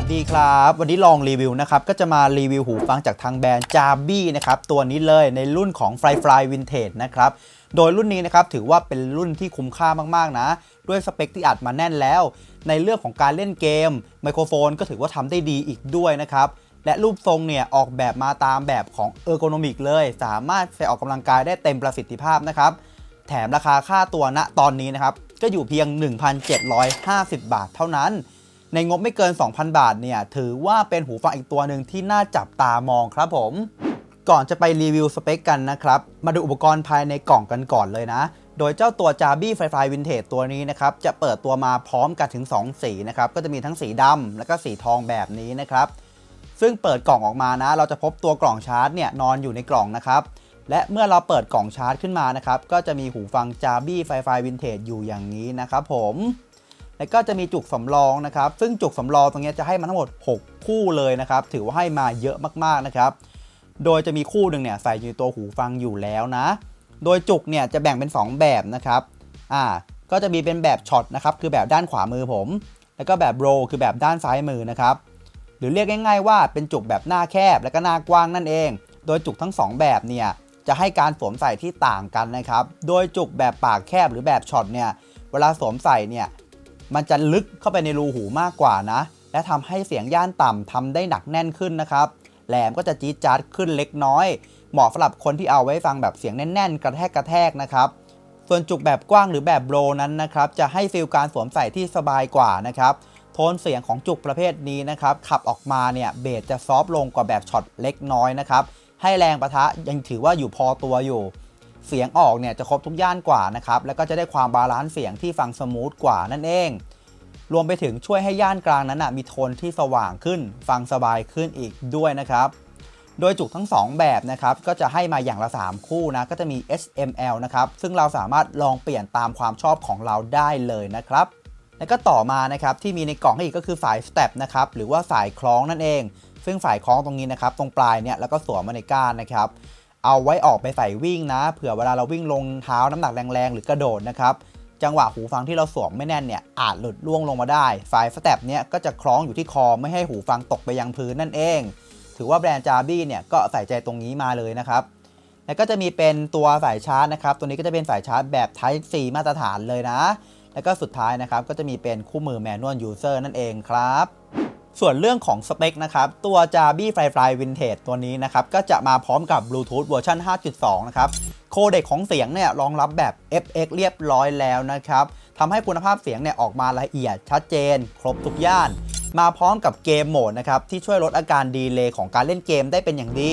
วัสดีครับ วันนี้ลองรีวิวนะครับ ก็จะมารีวิวหูฟังจากทางแบรนด์ j a b i นะครับ ตัวนี้เลยในรุ่นของ Fly Fly Vintage นะครับ โดยรุ่นนี้นะครับถือว่าเป็นรุ่นที่คุ้มค่ามากๆนะ ด้วยสเปคที่อัดมาแน่นแล้ว ในเรื่องของการเล่นเกม ไมโครโฟนก็ถือว่าทำได้ดีอีกด้วยนะครับและรูปทรงเนี่ยออกแบบมาตามแบบของเออร์โกนมิกเลย สามารถใส่ออกกำลังกายได้เต็มประสิทธิภาพนะครับแถมราคาค่าตัวณตอนนี้นะครับก็อยู่เพียง 1,750 บาทเท่านั้น ในงบไม่เกิน 2,000 บาทเนี่ย ถือว่าเป็นหูฟังอีกตัวหนึ่งที่น่าจับตามองครับผม ก่อนจะไปรีวิวสเปคกันนะครับ มาดูอุปกรณ์ภายในกล่องกันก่อนเลยนะ โดยเจ้าตัว j a b i f i f i Vintage ตัวนี้นะครับ จะเปิดตัวมาพร้อมกันถึง 2 สีนะครับ ก็จะมีทั้งสีดำและก็สีทองแบบนี้นะครับ ซึ่งเปิดกล่องออกมานะ เราจะพบตัวกล่องชาร์จเนี่ยนอนอยู่ในกล่องนะครับและเมื่อเราเปิดกล่องชาร์จขึ้นมานะครับ ก็จะมีหูฟัง j a b i f i f i Vintage อยู่อย่างนี้นะครับผม แล้วก็จะมีจุกสำรองนะครับ ซึ่งจุกสำรองตรงนี้จะให้มาทั้งหมด 6 คู่เลยนะครับ ถือว่าให้มาเยอะมากๆนะครับ โดยจะมีคู่หนึ่งเนี่ยใส่อยู่ตัวหูฟังอยู่แล้วนะ โดยจุกเนี่ยจะแบ่งเป็น 2 แบบนะครับ อ่า ก็จะมีเป็นแบบช็อตนะครับ คือแบบด้านขวามือผม แล้วก็แบบโรคือแบบด้านซ้ายมือนะครับ หรือเรียกง่ายๆว่าเป็นจุกแบบหน้าแคบและก็หน้ากว้างนั่นเอง โดยจุกทั้ง 2 แบบเนี่ยจะให้การสวมใส่ที่ต่างกันนะครับ โดยจุกแบบปากแคบหรือแบบช็อตเนี่ย เวลาสวมใส่เนี่ย มันจะลึกเข้าไปในรูหูมากกว่านะ และทำให้เสียงย่านต่ำทำได้หนักแน่นขึ้นนะครับแหลมก็จะจี๊ดจ๊าดขึ้นเล็กน้อย เหมาะสำหรับคนที่เอาไว้ฟังแบบเสียงแน่น ๆ กระแทกกระแทกนะครับส่วนจุกแบบกว้างหรือแบบโบรนั้นนะครับจะให้ฟีลการสวมใส่ที่สบายกว่านะครับโทนเสียงของจุกประเภทนี้นะครับขับออกมาเนี่ยเบสจะซอฟต์ลงกว่าแบบช็อตเล็กน้อยนะครับให้แรงประทะยังถือว่าอยู่พอตัวอยู่ เสียงออกเนี่ยจะครบทุกย่านกว่านะครับแล้วก็จะได้ความบาลานซ์เสียงที่ฟังสมูทกว่านั่นเอง รวมไปถึงช่วยให้ย่านกลางนั้นนะมีโทนที่สว่างขึ้น ฟังสบายขึ้นอีกด้วยนะครับโดยจุกทั้ง 2 แบบนะครับก็จะให้มาอย่างละ 3 คู่นะก็จะมี SML นะครับซึ่งเราสามารถลองเปลี่ยนตามความชอบของเราได้เลยนะครับ แล้วก็ต่อมานะครับที่มีในกล่องให้อีกก็คือสายสเต็ปนะครับหรือว่าสายคล้องนั่นเอง ซึ่งสายคล้องตรงนี้นะครับตรงปลายเนี่ยแล้วก็สวมมาในก้านนะครับ เอาไว้ออกไปใส่วิ่งนะ เผื่อเวลาเราวิ่งลงเท้าน้ำหนักแรงๆ หรือกระโดดนะครับ จังหวะหูฟังที่เราสวมไม่แน่นเนี่ยอาจหลุดล่วงลงมาได้ สายสเต็ปเนี่ยก็จะคล้องอยู่ที่คอไม่ให้หูฟังตกไปยังพื้นนั่นเอง ถือว่าแบรนด์จาบี้เนี่ยก็ใส่ใจตรงนี้มาเลยนะครับ แล้วก็จะมีเป็นตัวสายชาร์จนะครับ ตัวนี้ก็จะเป็นสายชาร์จแบบ Type C มาตรฐานเลยนะ แล้วก็สุดท้ายนะครับก็จะมีเป็นคู่มือ Manual User นั่นเองครับ ส่วนเรื่องของสเปคนะครับตัว j a b i Fly Fly Vintage ตัวนี้นะครับก็จะมาพร้อมกับ Bluetooth เวอร์ชัน5.2 นะครับโคเดกของเสียงเนี่ยรองรับแบบ FX เรียบร้อยแล้วนะครับทำให้คุณภาพเสียงเนี่ยออกมาละเอียดชัดเจน ครบทุกย่าน มาพร้อมกับเกมโหมดนะครับที่ช่วยลดอาการดีเลย์ของการเล่นเกมได้เป็นอย่างดี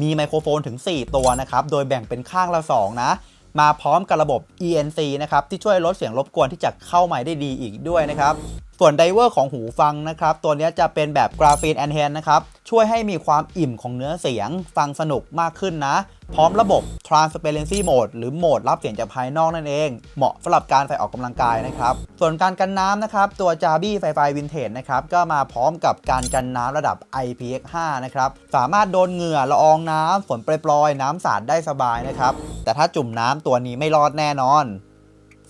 มีไมโครโฟนถึง 4 ตัวนะครับโดยแบ่งเป็นข้างละ 2 นะ มาพร้อมกับระบบ ENC นะครับที่ช่วยลดเสียงรบกวนที่จะเข้ามาได้ดีอีกด้วยนะครับส่วนไดเวอร์ของหูฟังนะครับตัวนี้จะเป็นแบบกราฟีนแอนเฮนนะครับช่วยให้มีความอิ่มของเนื้อเสียงฟังสนุกมากขึ้นนะ พร้อมระบบ Transparency Mode หรือโหมดรับเสียงจากภายนอกนั่นเอง เหมาะสำหรับการใส่ออกกำลังกายนะครับ ส่วนการกันน้ำนะครับ ตัว j a b i f i f i Vintage นะครับก็มาพร้อมกับการกันน้ำระดับ IPX5 นะครับ สามารถโดนเหงื่อละอองน้ำฝนปลอยๆ น้ำสาดได้สบายนะครับ แต่ถ้าจุ่มน้ำตัวนี้ไม่รอดแน่นอน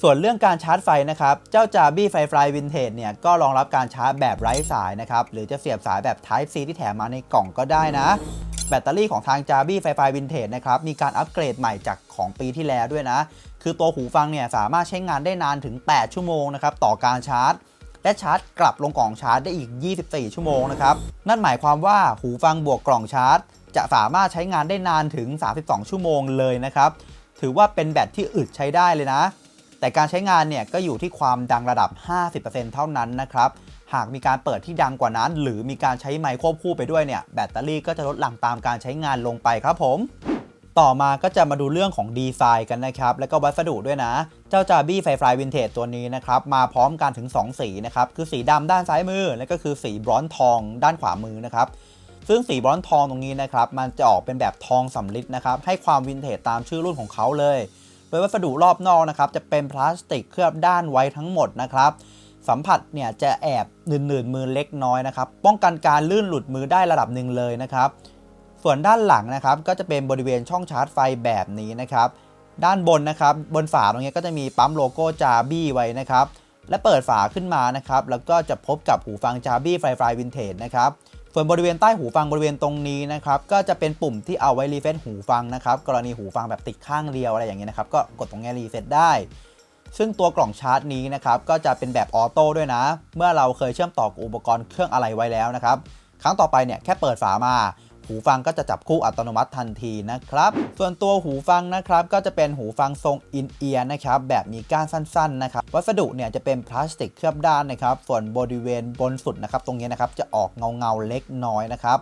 ส่วนเรื่องการชาร์จไฟนะครับ เจ้า j a b i f i f i Vintage เนี่ยก็รองรับการชาร์จแบบไร้สายนะครับ หรือจะเสียบสายแบบ Type C ที่แถมมาในกล่องก็ได้นะ แบตเตอรี่ของทาง j a b i f i f i Vintage นะครับ มีการอัปเกรดใหม่จากของปีที่แล้วด้วยนะ คือตัวหูฟังเนี่ยสามารถใช้งานได้นานถึง 8 ชั่วโมงนะครับ ต่อการชาร์จ และชาร์จกลับลงกล่องชาร์จได้อีก 24 ชั่วโมงนะครับ นั่นหมายความว่าหูฟังบวกกล่องชาร์จ จะสามารถใช้งานได้นานถึง 32 ชั่วโมงเลยนะครับ ถือว่าเป็นแบตที่อึดใช้ได้เลยนะ แต่การใช้งานเนี่ยก็อยู่ที่ความดังระดับ 50%เท่านั้นนะครับ หากมีการเปิดที่ดังกว่านั้น หรือมีการใช้ไมค์ควบคู่ไปด้วยเนี่ยแบตเตอรี่ก็จะลดหลั่งตามการใช้งานลงไปครับผมต่อมาก็จะมาดูเรื่องของดีไซน์กันนะครับ แล้วก็วัสดุด้วยนะ เจ้า j a b i f i f i Vintage ตัวนี้นะครับ มาพร้อมกันถึง 2 สีนะครับ คือสีดำด้านซ้ายมือ และก็คือสีบรอนซ์ทองด้านขวามือนะครับ ซึ่งสีบรอนซ์ทองตรงนี้นะครับ มันจะออกเป็นแบบทองสำริดนะครับ ให้ความวินเทจตามชื่อรุ่นของเขาเลย โดยวัสดุรอบนอกนะครับ จะเป็นพลาสติกเคลือบด้านไว้ทั้งหมดนะครับ สัมผัสเนี่ยจะแอบหนืดๆมือเล็กน้อยนะครับ ป้องกันการลื่นหลุดมือได้ระดับหนึ่งเลยนะครับ ส่วนด้านหลังนะครับก็จะเป็นบริเวณช่องชาร์จไฟแบบนี้นะครับ ด้านบนนะครับบนฝาตรงนี้ก็จะมีปั๊มโลโก้จาบี้ไว้นะครับ และเปิดฝาขึ้นมานะครับ แล้วก็จะพบกับหูฟัง j a b i f l y f l y Vintage นะครับส่วนบริเวณใต้หูฟังบริเวณตรงนี้นะครับก็จะเป็นปุ่มที่เอาไว้รีเฟซหูฟังนะครับ กรณีหูฟังแบบติดข้างเดียวอะไรอย่างเงี้ยนะครับ ก็กดตรงนี้รีเฟซได้ ซึ่งตัวกล่องชาร์จนี้นะครับก็จะเป็นแบบออโต้ด้วยนะ เมื่อเราเคยเชื่อมต่อกับอุปกรณ์เครื่องอะไรไว้แล้วนะครับ ครั้งต่อไปเนี่ยแค่เปิดฝามาหูฟังก็จะจับคู่อัตโนมัติทันทีนะครับ ส่วนตัวหูฟังนะครับก็จะเป็นหูฟังทรงอินเอียร์นะครับแบบมีก้านสั้นๆนะครับ วัสดุเนี่ยจะเป็นพลาสติกเคลือบด้านนะครับ ส่วนบริเวณบนสุดนะครับตรงนี้นะครับจะออกเงาเงาเล็กน้อยนะครับ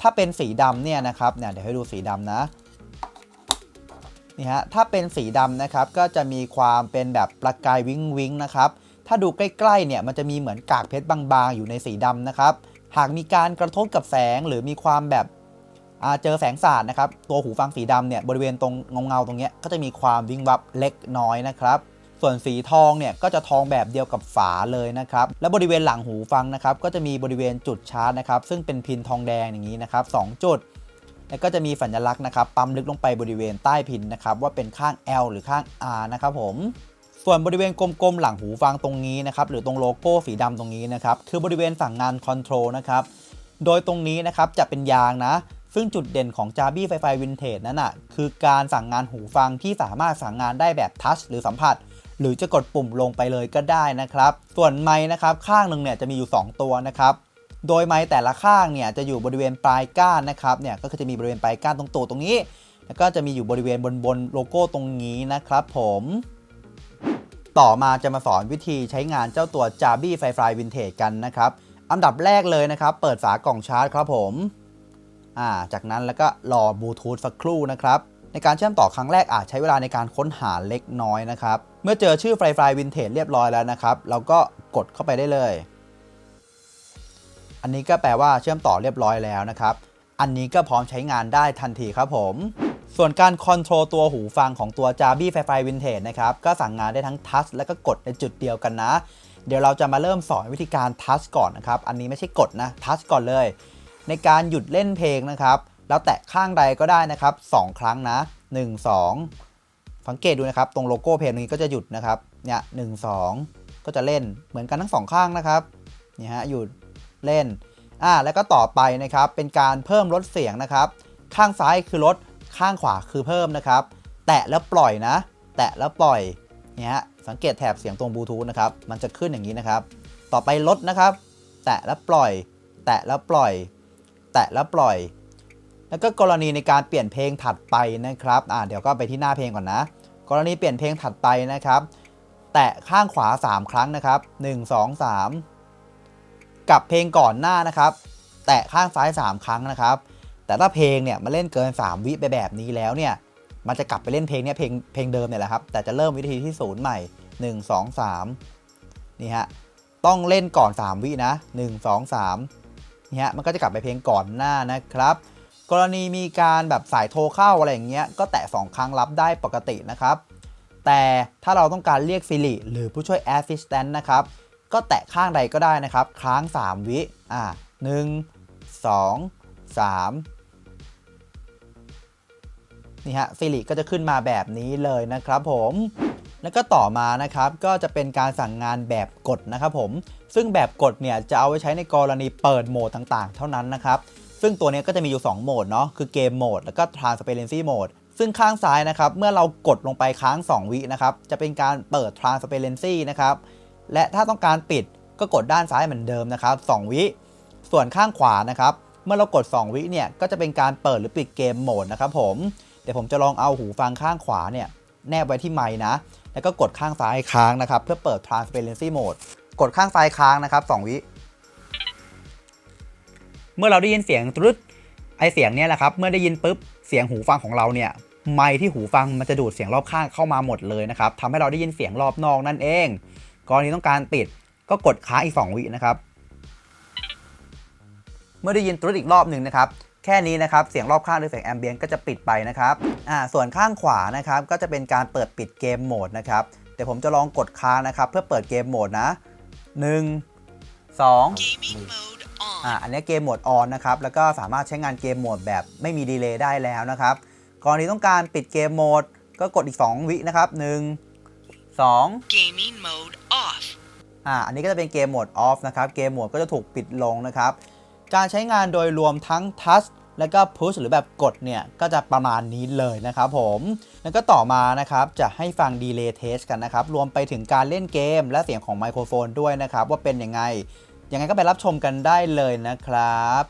ถ้าเป็นสีดำเนี่ยนะครับเนี่ยเดี๋ยวให้ดูสีดำนะ นี่ฮะถ้าเป็นสีดำนะครับก็จะมีความเป็นแบบประกายวิงวิงนะครับถ้าดูใกล้ๆเนี่ยมันจะมีเหมือนกากเพชรบางๆ อยู่ในสีดำนะครับหากมีการกระทบกับแสงหรือมีความแบบเจอแสงสาดนะครับตัวหูฟังสีดำเนี่ยบริเวณตรงเงาๆตรงเนี้ยก็จะมีความวิงวับเล็กน้อยนะครับส่วนสีทองเนี่ยก็จะทองแบบเดียวกับฝาเลยนะครับและบริเวณหลังหูฟังนะครับก็จะมีบริเวณจุดชาร์จนะครับซึ่งเป็นพินทองแดงอย่างนี้นะครับสองจุด แล้วก็จะมีสัญลักษณ์นะครับปั๊มลึกลงไปบริเวณใต้พินนะครับว่าเป็นข้าง L หรือข้าง R นะครับผมส่วนบริเวณกลมๆหลังหูฟังตรงนี้นะครับหรือตรงโลโก้สีดำตรงนี้นะครับคือบริเวณสั่งงานคอนโทรลนะครับโดยตรงนี้นะครับจะเป็นยางนะ ซึ่งจุดเด่นของ j a b i f i f i Vintage นั้นนะคือการสั่งงานหูฟังที่สามารถสั่งงานได้แบบทัชหรือสัมผัสหรือจะกดปุ่มลงไปเลยก็ได้นะครับ ส่วนไม้นะครับข้างหนึ่งเนี่ยจะมีอยู่ 2 ตัวนะครับ โดยไม้แต่ละข้างเนี่ยจะอยู่บริเวณปลายก้านนะครับเนี่ยก็คือจะมีบริเวณปลายก้านตรงตัวตรงนี้ แล้วก็จะมีอยู่บริเวณบนบนโลโก้ตรงนี้นะครับผมต่อมาจะมาสอนวิธีใช้งานเจ้าตัว j a b i f i f i Vintage กันนะครับ อันดับแรกเลยนะครับ เปิดฝากล่องชาร์จครับผม อ่า จากนั้นแล้วก็รอบลูทูธสักครู่นะครับ ในการเชื่อมต่อครั้งแรกอาจใช้เวลาในการค้นหาเล็กน้อยนะครับ เมื่อเจอชื่อ f i f i Vintage เรียบร้อยแล้วนะครับ เราก็กดเข้าไปได้เลย อันนี้ก็แปลว่าเชื่อมต่อเรียบร้อยแล้วนะครับ อันนี้ก็พร้อมใช้งานได้ทันทีครับผม ส่วนการคอนโทรลตัวหูฟังของตัว j a b i f i f i Vintage นะครับ ก็สั่งงานได้ทั้งทัชและก็กดในจุดเดียวกันนะ เดี๋ยวเราจะมาเริ่มสอนวิธีการทัชก่อนนะครับ อันนี้ไม่ใช่กดนะทัชก่อนเลย ในการหยุดเล่นเพลงนะครับ แล้วแตะข้างใดก็ได้นะครับ 2 ครั้งนะ 1 2สังเกตดูนะครับ ตรงโลโก้เพลงนี้ก็จะหยุดนะครับ เนี่ยหนึ่งสองก็จะเล่นเหมือนกันทั้งสองข้างนะครับ นี่ฮะหยุด เล่นอ่าแล้วก็ต่อไปนะครับเป็นการเพิ่มลดเสียงนะครับ ข้างซ้ายคือลดข้างขวาคือเพิ่มนะครับ แตะแล้วปล่อยนะ แตะแล้วปล่อยเนี่ยฮะสังเกตแถบเสียงตรงบลูทูธนะครับมันจะขึ้นอย่างนี้นะครับ ต่อไปลดนะครับ แตะแล้วปล่อย แตะแล้วปล่อย แตะแล้วปล่อย แล้วก็กรณีในการเปลี่ยนเพลงถัดไปนะครับอ่าเดี๋ยวก็ไปที่หน้าเพลงก่อนนะ กรณีเปลี่ยนเพลงถัดไปนะครับ แตะข้างขวา 3 ครั้งนะครับ 1 2 3 กับเพลงก่อนหน้านะครับ แตะข้างซ้าย 3 ครั้งนะครับ แต่ถ้าเพลงเนี่ยมันเล่นเกิน 3 วิไปแบบนี้แล้วเนี่ยมันจะกลับไปเล่นเพลงเนี้ยเพลงเพลงเดิมเนี่ยแหละครับ แต่จะเริ่มวิธีที่ศูนย์ใหม่ 1 2 3 นี่ฮะต้องเล่นก่อน 3 วินะ 1 2 3นี่ฮะมันก็จะกลับไปเพลงก่อนหน้านะครับ กรณีมีการแบบสายโทรเข้าอะไรอย่างเงี้ยก็แตะ 2 ครั้งรับได้ปกตินะครับ แต่ถ้าเราต้องการเรียก Siri หรือผู้ช่วย Assistant นะครับ ก็แตะข้างใดก็ได้นะครับ ค้าง 3 วิอ่า1 2 3นี่ฮะ Siri ก็จะขึ้นมาแบบนี้เลยนะครับผมแล้วก็ต่อมานะครับก็จะเป็นการสั่งงานแบบกดนะครับผม ซึ่งแบบกดเนี่ยจะเอาไว้ใช้ในกรณีเปิดโหมดต่างๆ เท่านั้นนะครับ ซึ่งตัวนี้ก็จะมีอยู่ 2 โหมดเนาะคือเกมโหมดแล้วก็ transparency mode ซึ่งข้างซ้ายนะครับ เมื่อเรากดลงไปค้าง 2 วินะครับ จะเป็นการเปิด transparency นะครับ และถ้าต้องการปิดก็กดด้านซ้ายเหมือนเดิมนะครับ 2 วิ ส่วนข้างขวานะครับ เมื่อเรากด 2 วิเนี่ยก็จะเป็นการเปิดหรือปิดเกมโหมดนะครับผมเดี๋ยวผมจะลองเอาหูฟังข้างขวาเนี่ยแนบไว้ที่ไม้นะ แล้วก็กดข้างซ้ายค้างนะครับ เพื่อเปิด transparency mode กดข้างซ้ายค้างนะครับ 2 วิ เมื่อเราได้ยินเสียงตรึดไอเสียงเนี่ยแหละครับ เมื่อได้ยินปุ๊บเสียงหูฟังของเราเนี่ยไมค์ที่หูฟังมันจะดูดเสียงรอบข้างเข้ามาหมดเลยนะครับทำให้เราได้ยินเสียงรอบนอกนั่นเอง กรณีต้องการปิดก็กดค้างอีก 2 วินะครับ เมื่อได้ยินตรึดอีกรอบหนึ่งนะครับแค่นี้นะครับ เสียงรอบข้างหรือเสียงแอมเบียนก็จะปิดไปนะครับ อ่า ส่วนข้างขวานะครับ ก็จะเป็นการเปิดปิดเกมโหมดนะครับเดี๋ยวผมจะลองกดค้างนะครับ เพื่อเปิดเกมโหมดนะ 1 2อ่า อันนี้เกมโหมดออนนะครับ แล้วก็สามารถใช้งานเกมโหมดแบบไม่มีดีเลย์ได้แล้วนะครับ กรณีต้องการปิดเกมโหมดก็กดอีก 2 วินะครับ 1 2 Gaming mode off. อ่าอันนี้ก็จะเป็นเกมโหมดออฟนะครับเกมโหมดก็จะถูกปิดลงนะครับ การใช้งานโดยรวมทั้งทัชแล้วก็พุชหรือแบบกดเนี่ย ก็จะประมาณนี้เลยนะครับผม แล้วก็ต่อมานะครับ จะให้ฟังดีเลย์เทสกันนะครับ รวมไปถึงการเล่นเกมและเสียงของไมโครโฟนด้วยนะครับ ว่าเป็นยังไง ยังไงก็ไปรับชมกันได้เลยนะครับ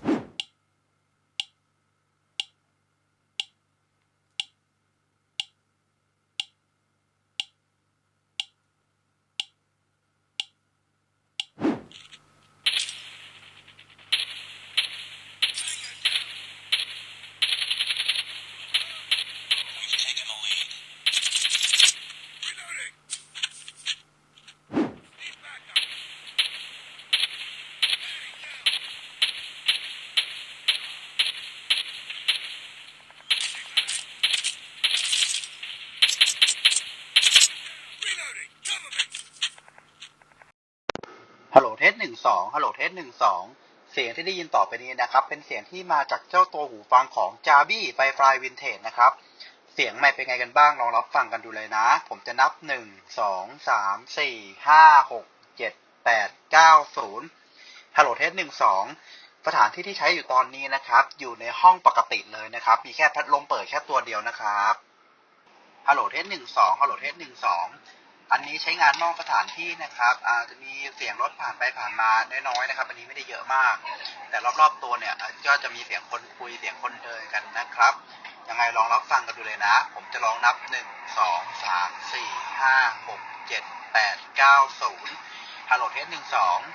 ฮัลโหลเทสหนึ่งสองเสียงที่ได้ยินต่อไปนี้นะครับ เป็นเสียงที่มาจากเจ้าตัวหูฟังของ j a b i f i f l y Vintage นะครับ เสียงไม่เป็นไงกันบ้างลองรับฟังกันดูเลยนะ ผมจะนับหนึ่งสองสามสี่ห้าหกเจ็ดแปดเก้าศูนย์ฮัลโหลเทสหนึ่งสองสถานที่ที่ใช้อยู่ตอนนี้นะครับ อยู่ในห้องปกติเลยนะครับ มีแค่พัดลมเปิดแค่ตัวเดียวนะครับฮัลโหลเทสหนึ่งสองฮัลโหลเทสหนึ่งสอง อันนี้ใช้งานนอกสถานที่นะครับอาจจะมีเสียงรถผ่านไปผ่านมาน้อยๆนะครับ อันนี้ไม่ได้เยอะมาก แต่รอบๆตัวเนี่ยก็จะมีเสียงคนคุยเสียงคนเดินกันนะครับ ยังไงลองรับฟังกันดูเลยนะ ผมจะลองนับ 1 2 3 4 5 6 7 8 9 0ฮัลโหลเทส1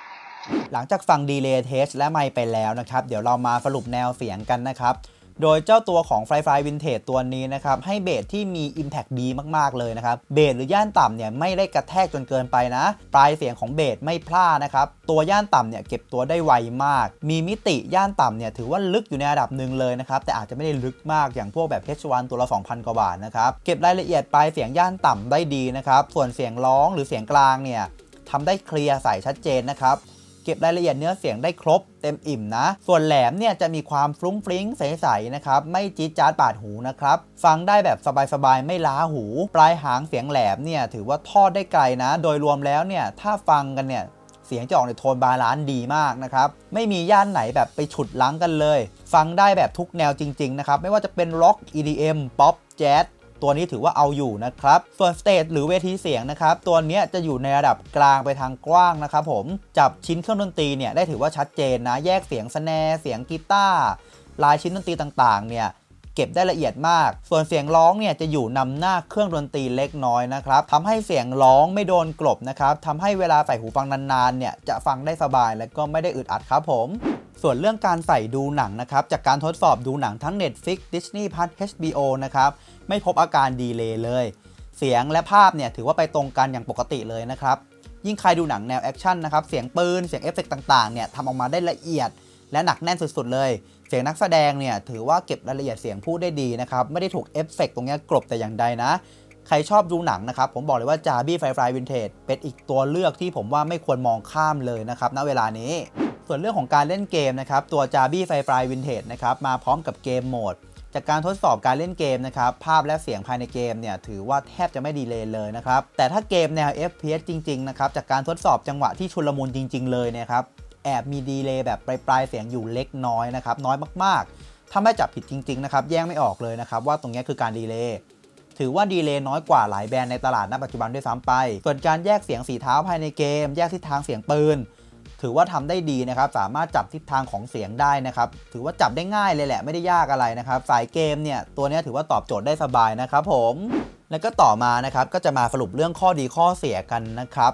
2หลังจากฟังดีเลย์เทสและไม่ไปแล้วนะครับ เดี๋ยวเรามาสรุปแนวเสียงกันนะครับ โดยเจ้าตัวของ Fly Fly Vintage ตัวนี้นะครับ ให้เบสที่มี Impact ดีมากๆเลยนะครับ เบสหรือย่านต่ำเนี่ยไม่ได้กระแทกจนเกินไปนะ ปลายเสียงของเบสไม่พลาดนะครับ ตัวย่านต่ำเนี่ยเก็บตัวได้ไวมาก มีมิติย่านต่ำเนี่ยถือว่าลึกอยู่ในระดับหนึ่งเลยนะครับ แต่อาจจะไม่ได้ลึกมากอย่างพวกแบบ H1 ตัวละ 2,000 กว่าบาทนะครับ เก็บรายละเอียดปลายเสียงย่านต่ำได้ดีนะครับ ส่วนเสียงร้องหรือเสียงกลางเนี่ยทำได้เคลียร์ใสชัดเจนนะครับ เก็บรายละเอียดเนื้อเสียงได้ครบเต็มอิ่มนะ ส่วนแหลมเนี่ยจะมีความฟรุ้งฟริ้งใสๆนะครับ ไม่จี๊ดจ๊าดบาดหูนะครับ ฟังได้แบบสบายๆ ไม่ล้าหู ปลายหางเสียงแหลมเนี่ยถือว่าทอดได้ไกลนะ โดยรวมแล้วเนี่ยถ้าฟังกันเนี่ยเสียงจะออกในโทนบาลานซ์ดีมากนะครับ ไม่มีย่านไหนแบบไปฉุดลังกันเลย ฟังได้แบบทุกแนวจริง ๆ นะครับ ไม่ว่าจะเป็นร็อก EDM ป๊อป แจ๊ส ตัวนี้ถือว่าเอาอยู่นะครับส่วนสเตจหรือเวทีเสียงนะครับ ตัวนี้จะอยู่ในระดับกลางไปทางกว้างนะครับผม จับชิ้นเครื่องดนตรีเนี่ยได้ถือว่าชัดเจนนะ แยกเสียงสแนร์เสียงกีตาร์ลายชิ้นดนตรีต่างๆ เนี่ยเก็บได้ละเอียดมาก ส่วนเสียงร้องเนี่ยจะอยู่นำหน้าเครื่องดนตรีเล็กน้อยนะครับทำให้เสียงร้องไม่โดนกลบนะครับทำให้เวลาใส่หูฟังนานๆ เนี่ยจะฟังได้สบายและก็ไม่ได้อึดอัดครับผม ส่วนเรื่องการใส่ดูหนังนะครับ จากการทดสอบดูหนังทั้ง Netflix Disney Plus HBO นะครับ ไม่พบอาการดีเลย์เลย เสียงและภาพเนี่ยถือว่าไปตรงกันอย่างปกติเลยนะครับ ยิ่งใครดูหนังแนวแอคชั่นนะครับ เสียงปืน เสียงเอฟเฟกต์ต่างๆ เนี่ยทำออกมาได้ละเอียด และหนักแน่นสุดๆเลย เสียงนักแสดงเนี่ยถือว่าเก็บรายละเอียดเสียงพูดได้ดีนะครับ ไม่ได้ถูกเอฟเฟกต์ตรงเนี้ยกลบแต่อย่างใดนะ ใครชอบดูหนังนะครับ ผมบอกเลยว่า j a b i f i f l y Vintage เป็นอีกตัวเลือกที่ผมว่าไม่ควรมองข้ามเลยนะครับ ณ เวลานี้ ส่วนเรื่องของการเล่นเกมนะครับตัว j a b i f i f l y Vintage นะครับมาพร้อมกับเกมโหมด จากการทดสอบการเล่นเกมนะครับภาพและเสียงภายในเกมเนี่ยถือว่าแทบจะไม่ดีเลยเลยนะครับแต่ถ้าเกมแนว FPS จริงๆนะครับจากการทดสอบจังหวะที่ชุลมุนจริง ๆ เลยเนะครับแอบมีดีเลย์แบบปลายๆเสียงอยู่เล็กน้อยนะครับน้อยมากๆ ถ้าไม่จับผิดจริงๆนะครับแยกไม่ออกเลยนะครับว่าตรงนี้คือการดีเลย์ถือว่าดีเลย์น้อยกว่าหลายแบรนด์ในตลาดณปัจจุบันด้วยซ้ำไป ส่วนการแยกเสียงสีเท้าภายในเกม แยกทิศทางเสียงปืน ถือว่าทำได้ดีนะครับ สามารถจับทิศทางของเสียงได้นะครับ ถือว่าจับได้ง่ายเลยแหละ ไม่ได้ยากอะไรนะครับ สายเกมเนี่ย ตัวนี้ถือว่าตอบโจทย์ได้สบายนะครับผม แล้วก็ต่อมานะครับ ก็จะมาสรุปเรื่องข้อดีข้อเสียกันนะครับ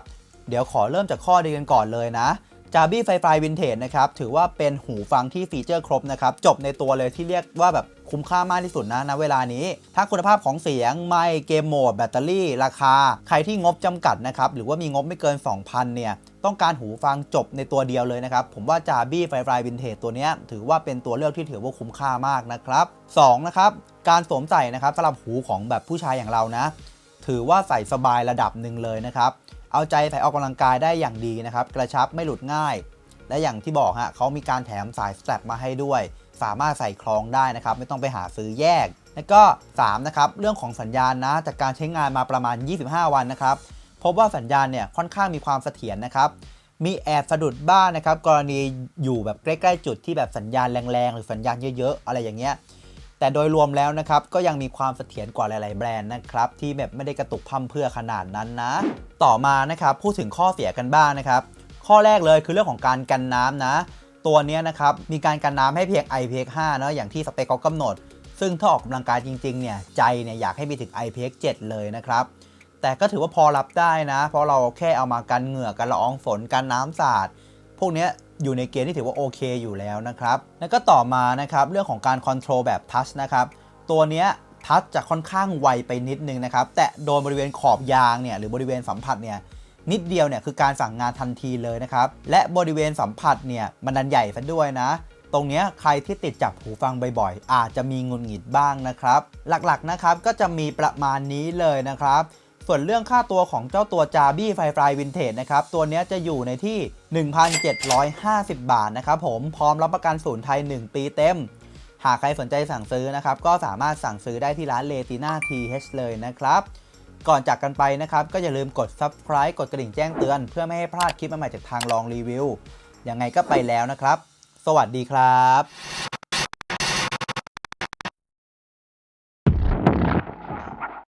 เดี๋ยวขอเริ่มจากข้อดีกันก่อนเลยนะ j a b i f i f y Vintage นะครับ ถือว่าเป็นหูฟังที่ฟีเจอร์ครบนะครับ จบในตัวเลยที่เรียกว่าแบบคุ้มค่ามากที่สุดนะณเวลานี้ทั้งคุณภาพของเสียง ไมค์เกมโหมด แบตเตอรี่ ราคา ใครที่งบจำกัดนะครับ หรือว่ามีงบไม่เกิน 2,000 เนี่ย ต้องการหูฟังจบในตัวเดียวเลยนะครับ ผมว่า j a b i f i f y Vintage ตัวนี้ถือว่าเป็นตัวเลือกที่ถือว่าคุ้มค่ามากนะครับสองนะครับการสวมใส่นะครับสำหรับหูของแบบผู้ชายอย่างเรานะ ถือว่าใส่สบายระดับหนึ่งเลยนะครับเอาใจใส่ออกกำลังกายได้อย่างดีนะครับกระชับไม่หลุดง่าย และอย่างที่บอกฮะเขามีการแถมสายสแตรปมาให้ด้วย สามารถใส่คล้องได้นะครับไม่ต้องไปหาซื้อแยก แล้วก็3นะครับเรื่องของสัญญาณนะจากการใช้งานมาประมาณ 25 วันนะครับ พบว่าสัญญาณเนี่ยค่อนข้างมีความเสถียรนะครับมีแอบสะดุดบ้างนะครับ กรณีอยู่แบบใกล้ๆจุดที่แบบสัญญาณแรงๆ หรือสัญญาณเยอะๆ อะไรอย่างเงี้ยแต่โดยรวมแล้วนะครับ ก็ยังมีความเสถียรกว่าหลาย ๆ แบรนด์นะครับ ที่แบบไม่ได้กระตุกพร่ำเพื่อขนาดนั้นนะ ต่อมานะครับพูดถึงข้อเสียกันบ้างนะครับ ข้อแรกเลยคือเรื่องของการกันน้ำนะ ตัวเนี้ยนะครับมีการกันน้ำให้เพียง IPX5 เนอะอย่างที่สเปคเขากำหนด ซึ่งถ้าออกกำลังกายจริง ๆ เนี่ยใจเนี่ยอยากให้มีถึง IPX7 เลยนะครับ แต่ก็ถือว่าพอรับได้นะ เพราะเราแค่เอามากันเหงื่อกันละอองฝนกันน้ำสาดพวกนี้อยู่ในเกณฑ์ที่ถือว่าโอเคอยู่แล้วนะครับ แล้วก็ต่อมานะครับเรื่องของการคอนโทรลแบบทัชนะครับ ตัวเนี้ยทัชจะค่อนข้างไวไปนิดนึงนะครับ แต่โดนบริเวณขอบยางเนี่ยหรือบริเวณสัมผัสเนี่ยนิดเดียวเนี่ยคือการสั่งงานทันทีเลยนะครับ และบริเวณสัมผัสเนี่ยมันดันใหญ่ซะด้วยนะ ตรงนี้ใครที่ติดจับหูฟังบ่อยๆ อาจจะมีงุนหงิดบ้างนะครับ หลักๆนะครับก็จะมีประมาณนี้เลยนะครับ ส่วนเรื่องค่าตัวของเจ้าตัว j a b i f i f l y Vintage นะครับ ตัวนี้จะอยู่ในที่ 1,750 บาทนะครับผมพร้อมรับประกันศูนย์ไทย 1 ปีเต็ม หากใครสนใจสั่งซื้อนะครับ ก็สามารถสั่งซื้อได้ที่ร้าน Letina TH เลยนะครับ ก่อนจากกันไปนะครับ ก็อย่าลืมกด subscribe กดกระดิ่งแจ้งเตือน เพื่อไม่ให้พลาดคลิปใหม่จากทางลองรีวิวยังไงก็ไปแล้วนะครับ สวัสดีครับ